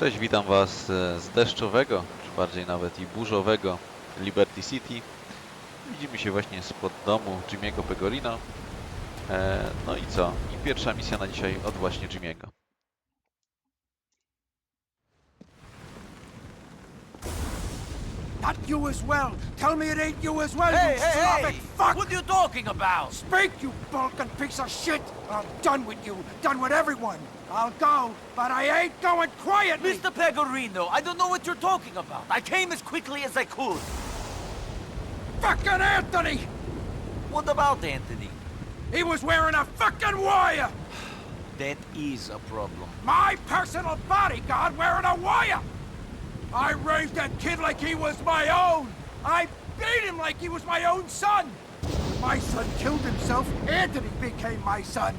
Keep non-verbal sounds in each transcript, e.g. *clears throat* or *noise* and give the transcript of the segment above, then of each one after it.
Cześć, witam Was e, z deszczowego, czy bardziej nawet i burzowego Liberty City. Widzimy się właśnie spod domu Jimmy'ego Pegorino. E, no i co? I pierwsza misja na dzisiaj od właśnie Jimmy'ego. Not you as well. Tell me it ain't you as well, Hey, you hey, Slavic hey! fuck! What are you talking about? Speak, you balkan piece of shit! I'm done with you, done with everyone. I'll go, but I ain't going quietly! Mr. Pegorino, I don't know what you're talking about. I came as quickly as I could. Fucking Anthony! What about Anthony? He was wearing a fucking wire! That is a problem. My personal bodyguard wearing a wire! I raised that kid like he was my own! I beat him like he was my own son! When my son killed himself, Anthony became my son!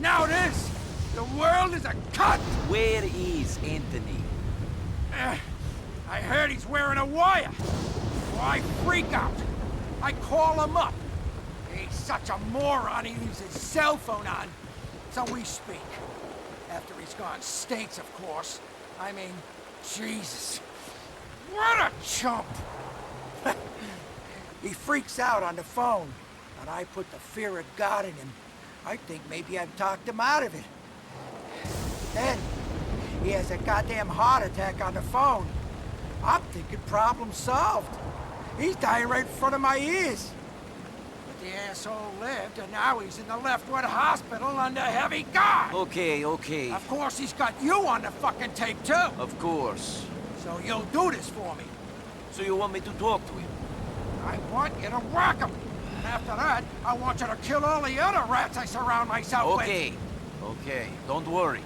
Now this! The world is a cut! Where is Anthony? Eh, I heard he's wearing a wire! I freak out! I call him up! He's such a moron, he leaves his cell phone on. So we speak. After he's gone states, of course. I mean, Jesus. What a chump! *laughs* he freaks out on the phone, and I put the fear of God in him. I think maybe I've talked him out of it. Then, he has a goddamn heart attack on the phone. I'm thinking problem solved. He's dying right in front of my ears. But the asshole lived, and now he's in the Leftwood Hospital under heavy guard. Okay, okay. Of course, he's got you on the fucking tape, too. Of course. So you'll do this for me. So you want me to talk to him? I want you to whack him. And after that, I want you to kill all the other rats I surround myself with. Okay. Okay, don't worry.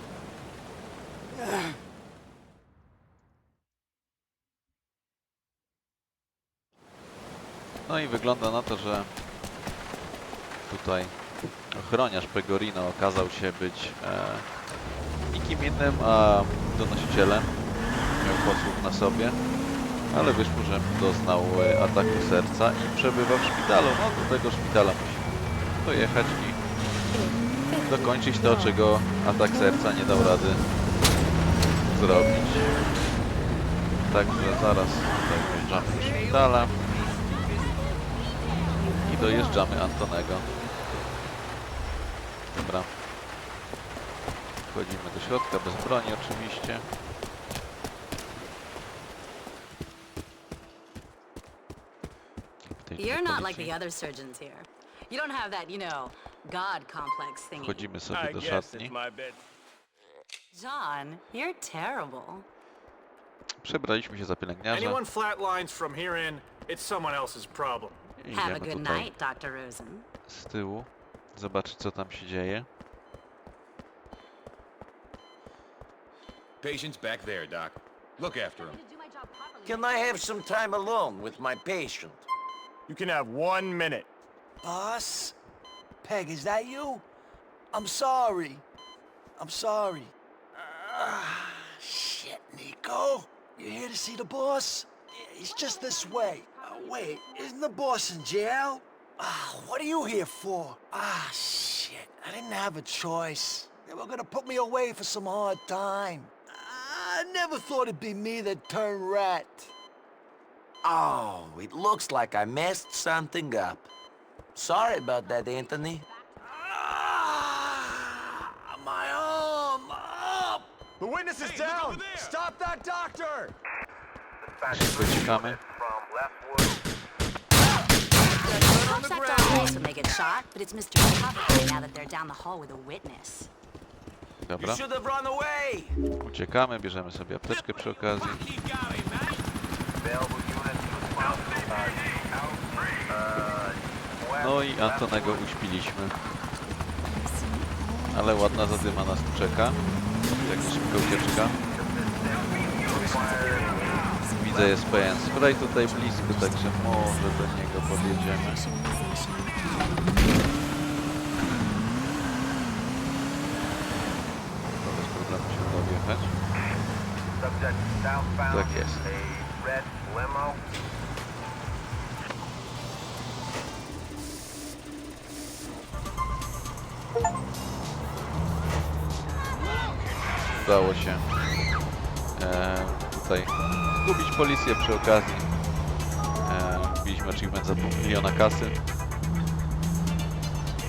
No i wygląda na to, że tutaj ochroniarz Pegorino okazał się być e, nikim innym, a donosicielem. Miał posłów na sobie, ale wyszło, że doznał e, ataku serca i przebywa w szpitalu. No do tego szpitala musi dojechać i dokończyć to, czego atak serca nie dał rady zrobić. Także zaraz tutaj wjeżdżamy do szpitala i dojeżdżamy Antonego. Dobra. Wchodzimy do środka, bez broni oczywiście. You're not like the other surgeons here. You don't have that, you know, God complex thingy. Wchodzimy sobie do szatni. It's my bed. John, you're terrible. Przebraliśmy się za pielęgniarza Anyone flatlines from here in, it's someone else's problem. i Have a idziemy good tutaj night, Dr. Rosen. z tyłu. Zobaczyć co tam się dzieje. Patient's back there, Doc. Look after him. Can I have some time alone with my patient? You can have one minute. Boss? Peg, is that you? I'm sorry. I'm sorry. Ah, shit, Nico. You here to see the boss? He's just this way. Uh, wait, isn't the boss in jail? Ah, what are you here for? Ah, shit. I didn't have a choice. They were gonna put me away for some hard time. I never thought it'd be me that turned rat. Oh, it looks like I messed something up. Sorry about that, Anthony. The witness is down! Stop that doctor! Szybko uciekamy. Cops act all nice when they get shot, but it's Mr. Tough now that they're down the hall with a witness. You Dobra, should have run away. uciekamy, bierzemy sobie apteczkę przy okazji. No i Antonego uśpiliśmy. Ale ładna zadyma nas tu czeka. Jak szybka ucieczka. Widzę jest pełen spray tutaj blisko, także może do niego podjedziemy. To bez problemu się uda. Tak jest. Udało się e, tutaj zgubić policję przy okazji. E, Wbiliśmy achievement za pół miliona kasy.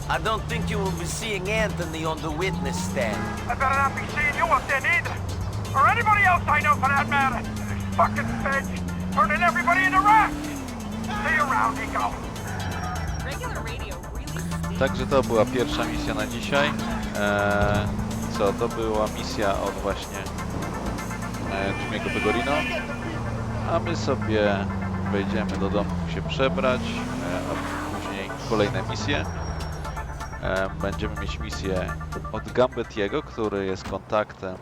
I don't think you will be seeing Anthony on the witness stand. I better not be seeing you up there neither. Or anybody else I know for that matter. This fucking turning everybody into rats. See you around, Nico. Regular radio really Także to była pierwsza misja na dzisiaj. Eee, co, to była misja od właśnie e, Jimmy'ego Pegorino. A my sobie wejdziemy do domu się przebrać, e, a później kolejne misje. E, będziemy mieć misję od Gambetiego, który jest kontaktem,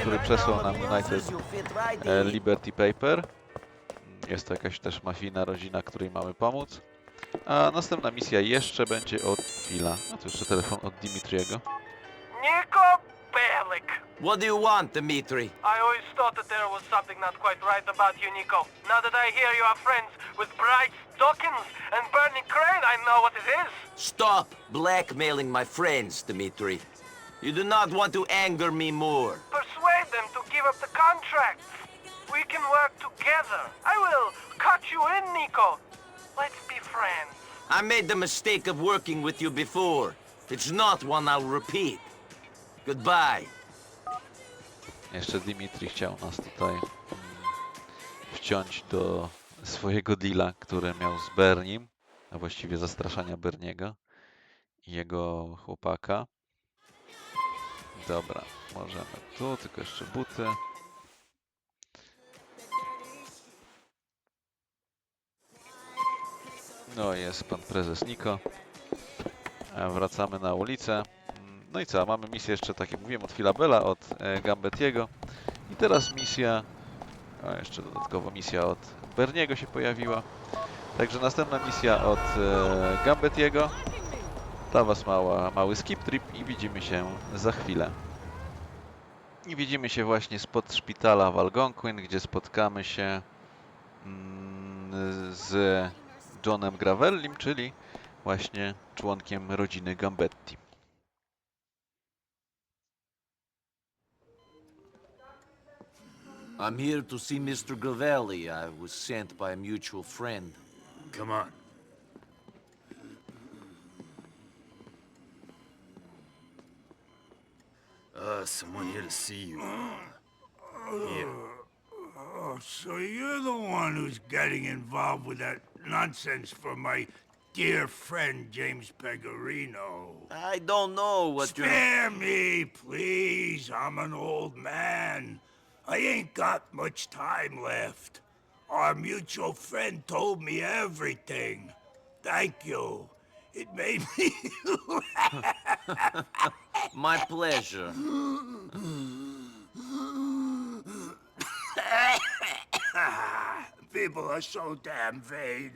który przesłał nam United Liberty Paper. Jest to jakaś też mafijna rodzina, której mamy pomóc. A następna misja jeszcze będzie od Phila. A tu jeszcze telefon od Dimitriego. Nico Bellic. What do you want, Dimitri? I always thought that there was something not quite right about you, Nico. Now that I hear you are friends with Bryce Dawkins and Bernie Crane, I know what it is. Stop blackmailing my friends, Dimitri. You do not want to anger me more. Persuade them to give up the contracts. We can work together. I will cut you in, Nico. Let's be friends. I made the mistake of working with you before. It's not one I'll repeat. Goodbye. Jeszcze Dimitri chciał nas tutaj wciąć do swojego deala, który miał z Bernim, a właściwie zastraszania Berniego i jego chłopaka. Dobra, możemy tu, tylko jeszcze buty. No jest pan prezes Niko. E, Wracamy na ulicę. No i co, mamy misję jeszcze, tak jak mówiłem, od Filabela, od e, Gambetiego. I teraz misja, a jeszcze dodatkowo misja od Berniego się pojawiła. Także następna misja od e, Gambetiego. Dla Was mała, mały skip trip i widzimy się za chwilę. I widzimy się właśnie spod szpitala w Algonquin, gdzie spotkamy się mm, z Johnem Gravellim, czyli właśnie członkiem rodziny Gambetti. I'm here to see Mr. Gravelli. I was sent by a mutual friend. Come on. Uh, someone here to see you. Here. Oh, so you're the one who's getting involved with that nonsense for my dear friend James Pegorino. I don't know what you're... Spare me, please. I'm an old man. I ain't got much time left. Our mutual friend told me everything. Thank you. It made *laughs* me My pleasure. People are so damn vain.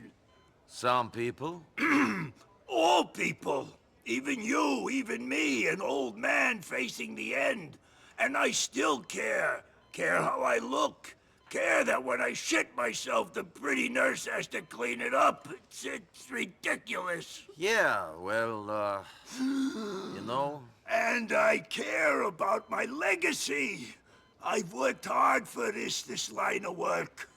Some people. *clears throat* All people. Even you, even me, an old man facing the end. And I still care. Care how I look. Care that when I shit myself, the pretty nurse has to clean it up. It's, it's ridiculous. Yeah, well, uh... You know... And I care about my legacy. I've worked hard for this, this line of work.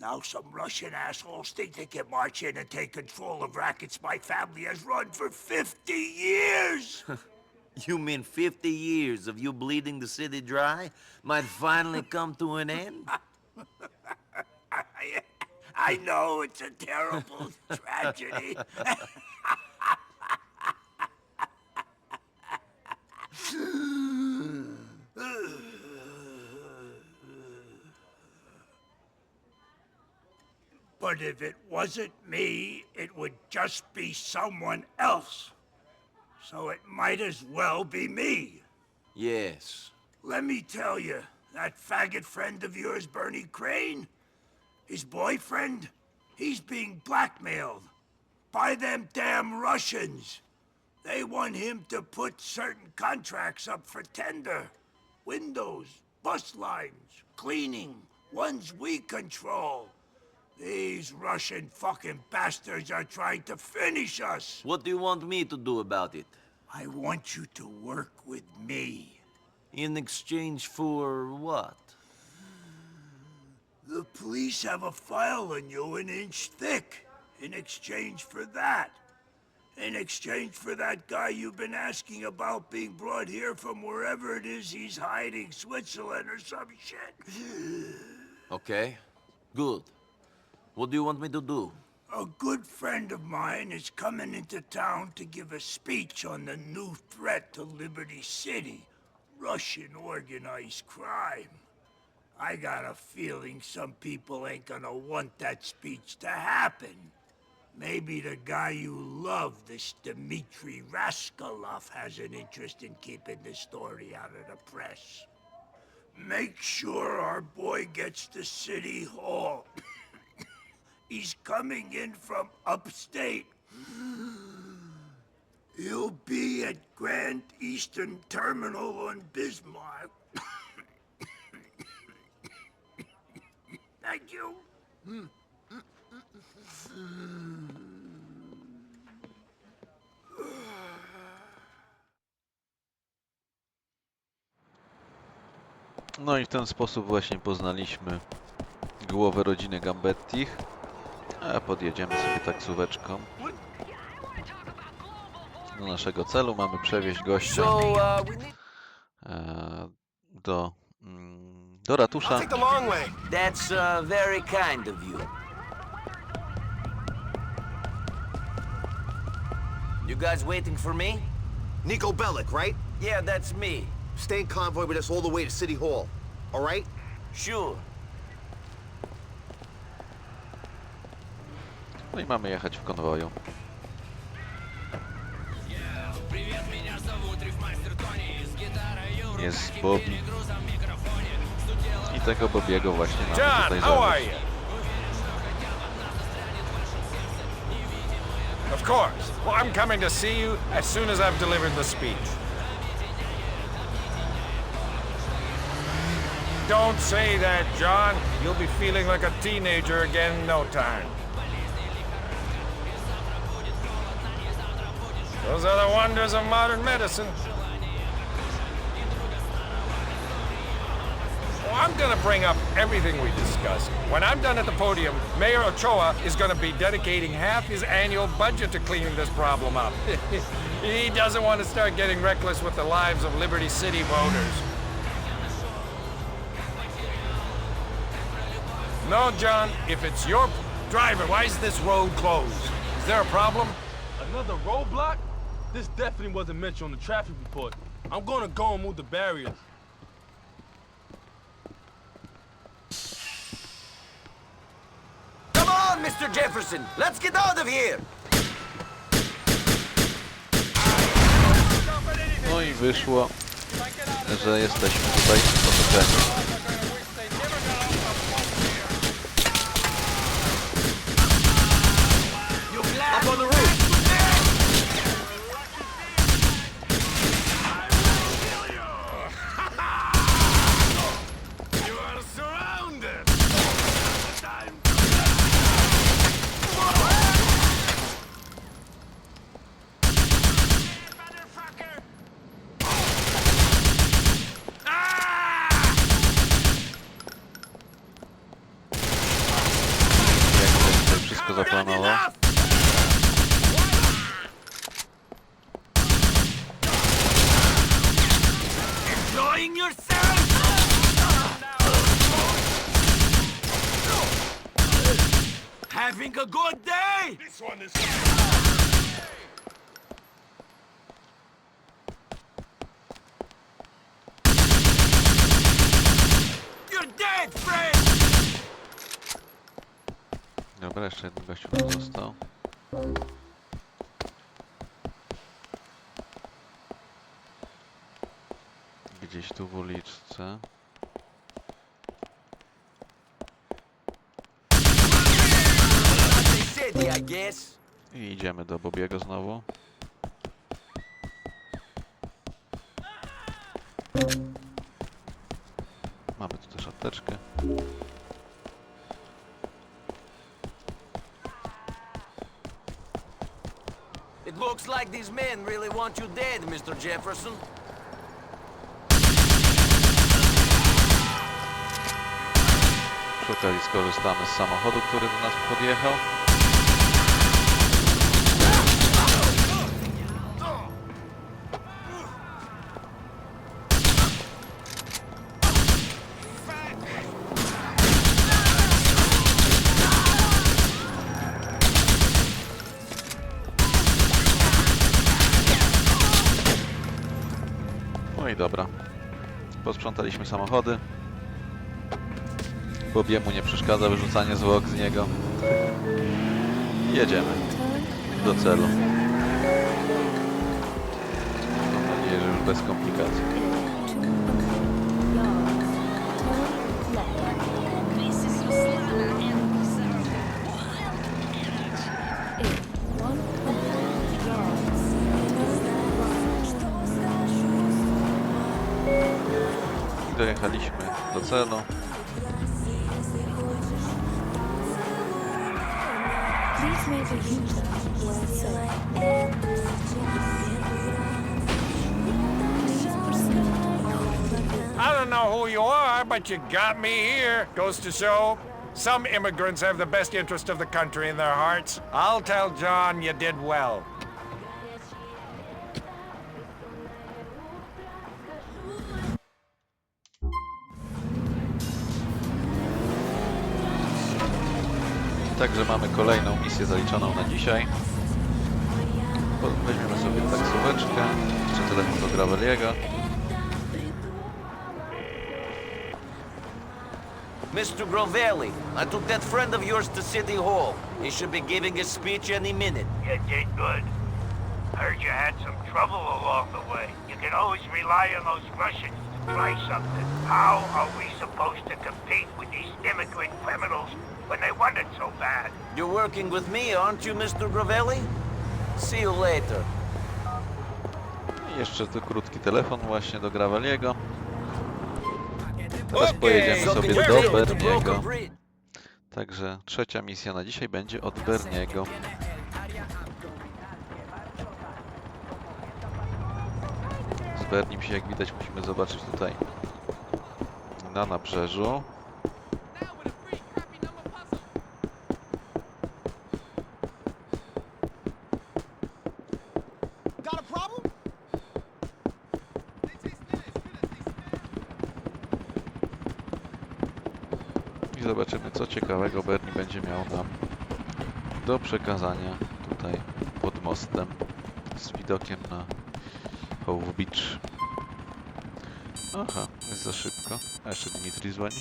Now some Russian assholes think they can march in and take control of rackets my family has run for 50 years. *laughs* You mean 50 years of you bleeding the city dry might finally come to an end? I, *laughs* I know it's a terrible *laughs* tragedy. *laughs* But if it wasn't me, it would just be someone else. So it might as well be me. Yes. Let me tell you, that faggot friend of yours, Bernie Crane, his boyfriend, he's being blackmailed by them damn Russians. They want him to put certain contracts up for tender. Windows, bus lines, cleaning, ones we control. These Russian fucking bastards are trying to finish us. What do you want me to do about it? I want you to work with me. In exchange for what? The police have a file on you an inch thick. In exchange for that. In exchange for that guy you've been asking about being brought here from wherever it is he's hiding, Switzerland or some shit. *sighs* Okay, good. What do you want me to do? A good friend of mine is coming into town to give a speech on the new threat to Liberty City Russian organized crime. I got a feeling some people ain't gonna want that speech to happen. Maybe the guy you love, this Dmitri Raskolov, has an interest in keeping the story out of the press. Make sure our boy gets to City Hall. *coughs* He's coming in from upstate. He'll be at Grand Eastern Terminal on Bismarck. Thank you. No i w ten sposób właśnie poznaliśmy głowę rodziny Gambettich. A podjedziemy sobie taksóweczką do naszego celu. Mamy przewieźć gościa uh, e, do, mm, do ratusza. That's, uh, very kind of you. You guys waiting for me? Nico Bellic, right? Yeah, that's me. Stay in convoy with us all the way to City Hall. All right? Sure. No i mamy jechać w konwoju. Jest Bobby. I tego Bobiego właśnie mamy tutaj John, how za are you? Of course. Well, I'm coming to see you as soon as I've delivered the speech. Don't say that, John. You'll be feeling like a teenager again in no time. Those are the wonders of modern medicine. Well, I'm gonna bring up everything we discussed. When I'm done at the podium, Mayor Ochoa is gonna be dedicating half his annual budget to cleaning this problem up. *laughs* he doesn't want to start getting reckless with the lives of Liberty City voters. No, John, if it's your driver, why is this road closed? Is there a problem? Another roadblock? This definitely wasn't mentioned on the traffic report. I'm gonna go and move the barriers. Come on, Mr. Jefferson. Let's get out of here. No i wyszło, że jesteśmy tutaj otoczeni. Up gościu tu został. Gdzieś tu w uliczce. I idziemy do Bobiego znowu. Mamy tu też apteczkę. like these men really want you dead, Mr. Jefferson. Szukali skorzystamy z samochodu, który do nas podjechał. No i dobra. Posprzątaliśmy samochody. Bobiemu nie przeszkadza wyrzucanie zwłok z niego. Jedziemy do celu. Mam nadzieję, że już bez komplikacji. To I don't know who you are, but you got me here. Goes to show, some immigrants have the best interest of the country in their hearts. I'll tell John you did well. Także mamy kolejną misję zaliczoną na dzisiaj. Weźmiemy sobie taksóweczkę, jeszcze telefon do Graveliego. Mr. Grovelli, I took that friend of yours to City Hall. He should be giving a speech any minute. You did good. Heard you had some trouble along the way. You can always rely on those Russians try something. How are we supposed to compete with these immigrant criminals when they want it so bad? You're working with me, aren't you, Mr. Grovelli? See you later. I jeszcze tu krótki telefon właśnie do Graveliego. Teraz pojedziemy sobie do Berniego. Także trzecia misja na dzisiaj będzie od Berniego. Bernim się jak widać musimy zobaczyć tutaj na nabrzeżu. I zobaczymy co ciekawego Bernie będzie miał nam do przekazania tutaj pod mostem z widokiem na Hove Beach. Aha, jest za szybko. A jeszcze Dimitri dzwoni.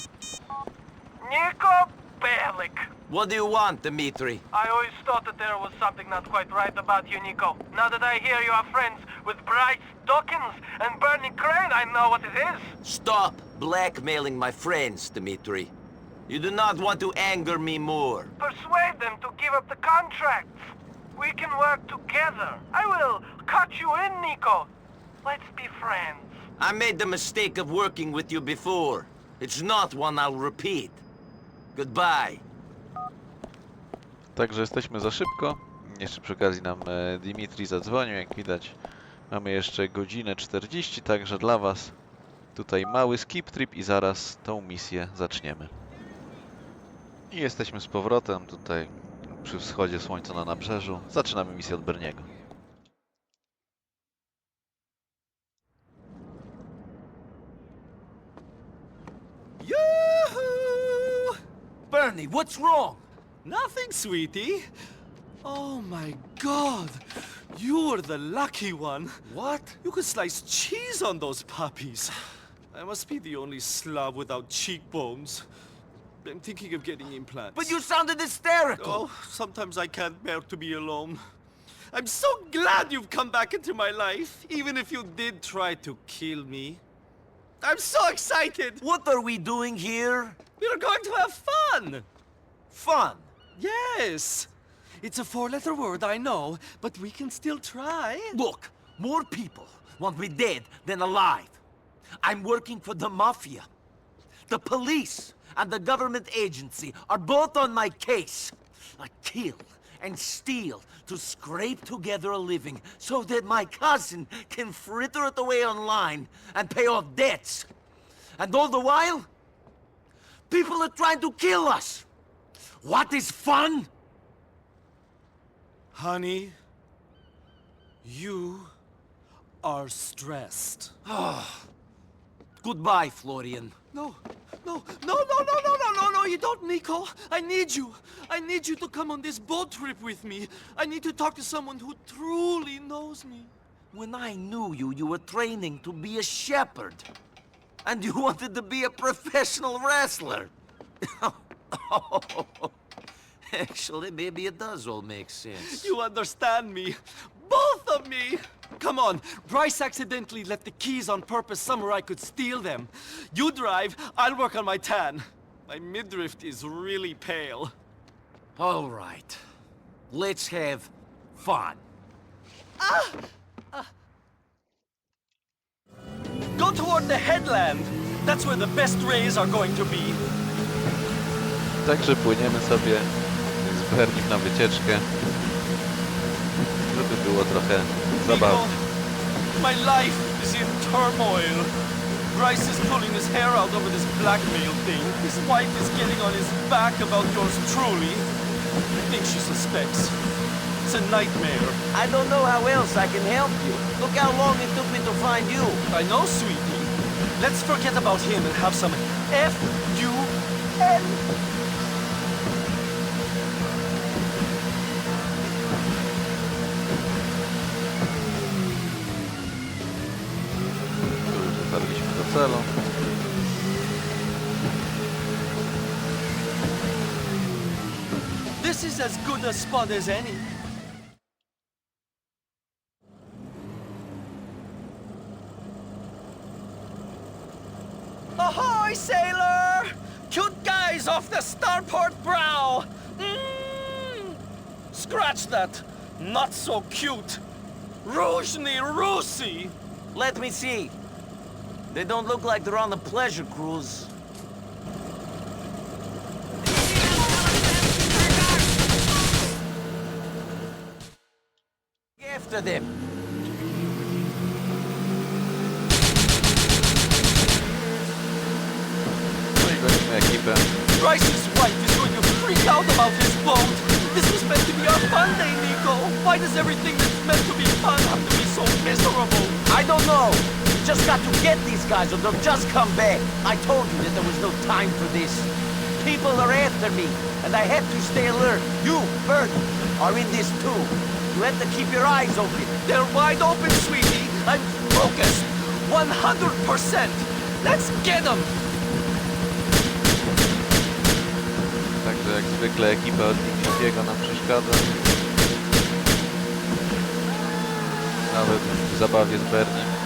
Nico Bellic. What do you want, Dmitri? I always thought that there was something not quite right about you, Nico. Now that I hear you are friends with Bryce Dawkins and Bernie Crane, I know what it is. Stop blackmailing my friends, Dmitri. You do not want to anger me more. Persuade them to give up the contracts. We can work together. I will cut you in, Nico. Let's be friends. I made the mistake of working with you before. It's not one I'll repeat. Goodbye. Także jesteśmy za szybko. Jeszcze przy okazji nam e, Dimitri zadzwonił, jak widać. Mamy jeszcze godzinę 40, także dla Was tutaj mały skip trip i zaraz tą misję zaczniemy. I jesteśmy z powrotem tutaj przy wschodzie słońca na nabrzeżu. Zaczynamy misję od Berniego. Bernie, what's wrong? Nothing, sweetie. Oh my god. You're the lucky one. What? You could slice cheese on those puppies. I must be the only slob without cheekbones. I'm thinking of getting implants. But you sounded hysterical. Oh, sometimes I can't bear to be alone. I'm so glad you've come back into my life, even if you did try to kill me. I'm so excited! What are we doing here? We're going to have fun! Fun. Yes! It's a four-letter word, I know, but we can still try. Look, more people want me dead than alive. I'm working for the mafia. The police and the government agency are both on my case. I kill and steal to scrape together a living so that my cousin can fritter it away online and pay off debts. And all the while, People are trying to kill us. What is fun? Honey, you are stressed. Ah. Goodbye, Florian. No, no, no, no, no, no, no, no, no, you don't, Nico. I need you. I need you to come on this boat trip with me. I need to talk to someone who truly knows me. When I knew you, you were training to be a shepherd. And you wanted to be a professional wrestler. *laughs* Actually, maybe it does all make sense. You understand me. Both of me. Come on, Bryce accidentally left the keys on purpose somewhere I could steal them. You drive, I'll work on my tan. My midriff is really pale. All right. Let's have fun. Go toward the headland. That's where the best rays are going to be. Także płyniemy sobie z Bernim na wycieczkę, żeby było trochę Nico, zabawnie. my life is in turmoil. Bryce is pulling his hair out over this blackmail thing. His wife is getting on his back about yours truly. I think she suspects. It's a nightmare. I don't know how else I can help you. Look how long it took me to find you. I know, sweetie. Let's forget about him and have some F-U-N. Dotarliśmy do celu. This is as good a spot as any. Ahoy, sailor! Cute guys off the starport brow! Mm. Scratch that! Not so cute! Ruzhny Rusi! Let me see. They don't look like they're on a pleasure cruise. After them. No i gonimy. Bryce's wife is going to freak out about his boat! This was meant to be our fun day, Nico! Why does everything that's meant to be fun have to be so miserable? I don't know. We just got to get these guys or they'll just come back. I told you that there was no time for this. People are after me, and I have to stay alert. You, Bert, are in this too. You have to keep your eyes open. They're wide open, sweetie. I'm focused. 100%. Let's get them. Zwykle ekipa od Dimitriego nam przeszkadza. Nawet w zabawie z Bernim.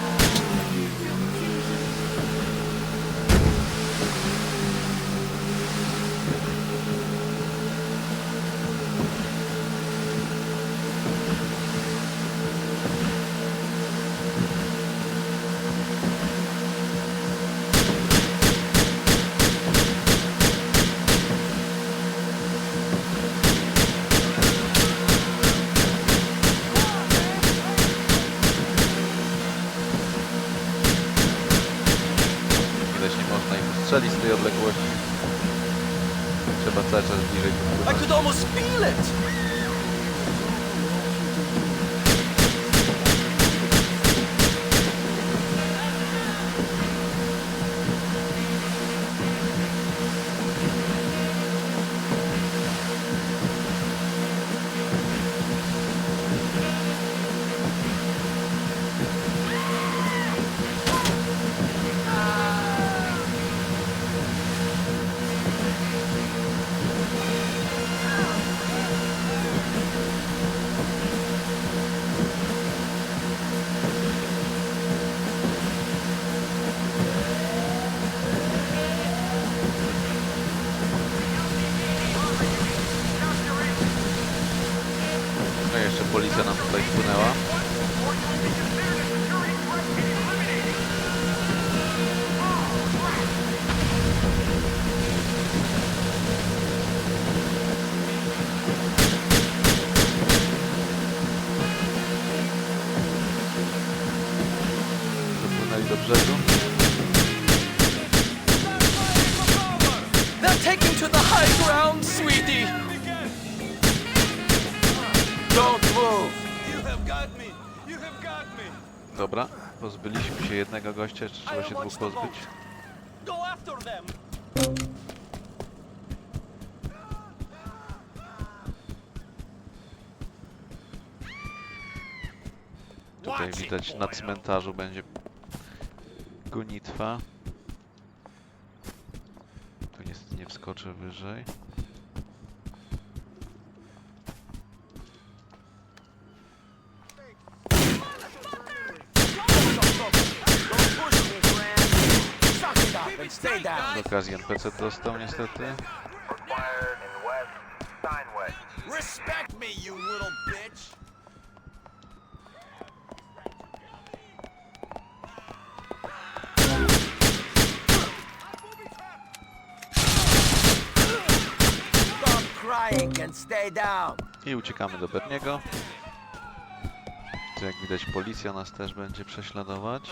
Jednego gościa, jeszcze trzeba się dwóch pozbyć. Tutaj widać na cmentarzu będzie gonitwa. Tu niestety nie wskoczę wyżej. Z okazji NPC dostał niestety. Respect me, you little bitch! Stop crying and stay down! I uciekamy do Berniego. Jak widać policja nas też będzie prześladować.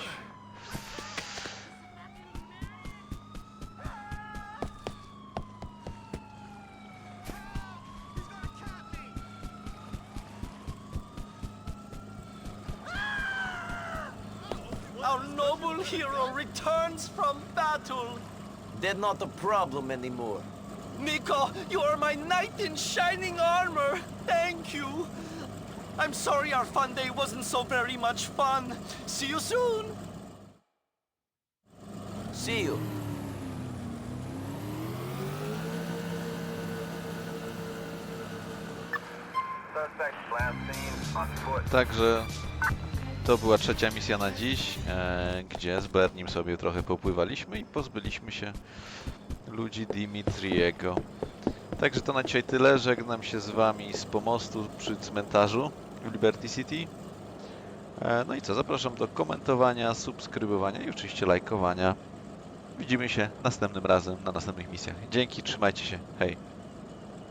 Returns from battle! They're not a problem anymore. Nico, you are my knight in shining armor! Thank you! I'm sorry our fun day wasn't so very much fun. See you soon! See you. Także to była trzecia misja na dziś, e, gdzie z Bernim sobie trochę popływaliśmy i pozbyliśmy się ludzi Dimitriego. Także to na dzisiaj tyle. Żegnam się z Wami z pomostu przy cmentarzu w Liberty City. E, no i co, zapraszam do komentowania, subskrybowania i oczywiście lajkowania. Widzimy się następnym razem na następnych misjach. Dzięki, trzymajcie się, hej!